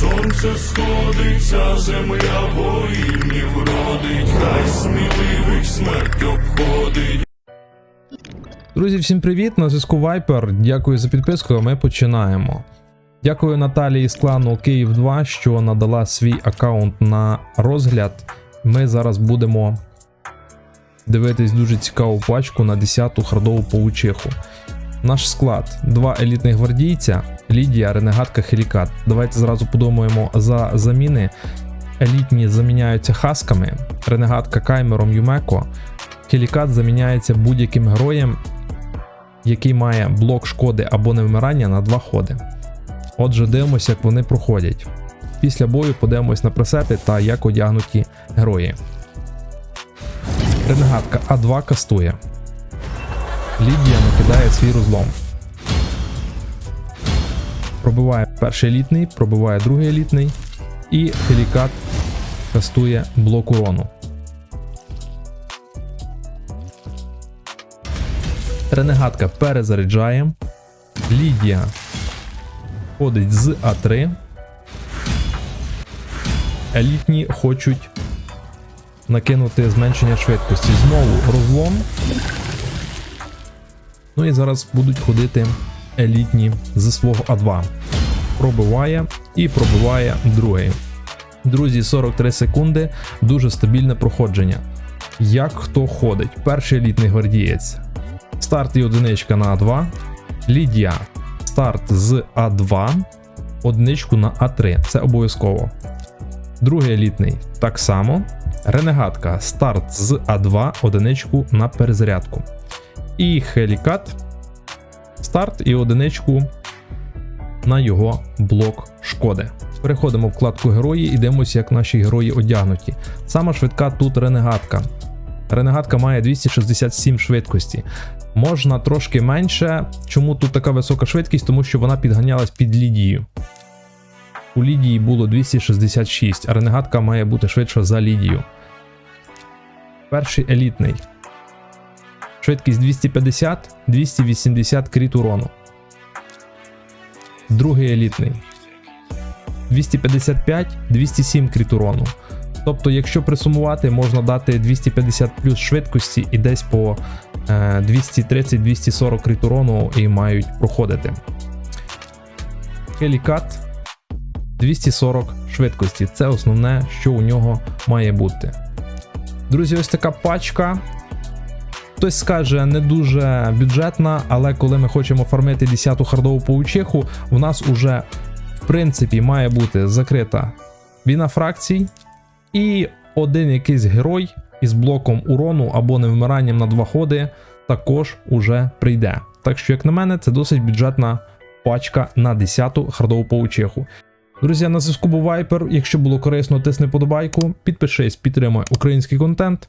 сонце сходиться, земля воїнів родить, хай сміливих смерть обходить. Друзі, всім привіт! На зв'язку Viper. Дякую за підписку. Ми починаємо. Дякую Наталії з клану Київ 2, що надала свій аккаунт на розгляд. Ми зараз будемо дивитись дуже цікаву пачку на 10-ту хардову паучиху. Наш склад: два елітних гвардійця, Лідія, Ренегатка, Хелікат. Давайте зразу подумаємо за заміни. Елітні заміняються хасками, Ренегатка Каймером Юмеко. Хелікат заміняється будь-яким героєм, який має блок шкоди або невмирання на два ходи. Отже, дивимося, як вони проходять. Після бою подивимось на пресети та як одягнуті герої. Ренегатка А2 кастує. Лідія накидає свій розлом. Пробиває перший елітний, пробиває другий елітний. І Хелікат кастує блок урону. Ренегатка перезаряджає. Лідія ходить з А3. Елітні хочуть накинути зменшення швидкості. Знову розлом. Ну і зараз будуть ходити елітні з свого А2. Пробиває і пробиває другий. Друзі, 43 секунди. Дуже стабільне проходження. Як хто ходить? Перший елітний гвардієць. Старт і одиничка на А2. Лідія. Старт з А2. Одиничку на А3. Це обов'язково. Другий елітний так само. Ренегатка. Старт з А2. Одиничку на перезарядку. І Хелікат. Старт і одиничку на його блок шкоди. Переходимо в вкладку герої і дивимося, як наші герої одягнуті. Сама швидка тут ренегатка. Ренегатка має 267 швидкості. Можна трошки менше. Чому тут така висока швидкість? Тому що вона підганялась під Лідію. У Лідії було 266, а ренегатка має бути швидша за Лідію. Перший елітний. Швидкість 250, 280 кріт урону. Другий елітний. 255, 207 кріт урону. Тобто, якщо присумувати, можна дати 250 плюс швидкості і десь по е, 230-240 кріт урону і мають проходити. Хелікат 240 швидкості. Це основне, що у нього має бути. Друзі, ось така пачка. Хтось скаже, не дуже бюджетна, але коли ми хочемо фармити 10-ту хардову паучиху, у нас уже в принципі має бути закрита війна фракцій і один якийсь герой із блоком урону або невмиранням на два ходи також уже прийде. Так що, як на мене, це досить бюджетна пачка на 10-ту хардову паучиху. Друзі, на зв'язку був Viper. Якщо було корисно, тисни подобайку, підпишись, підтримай український контент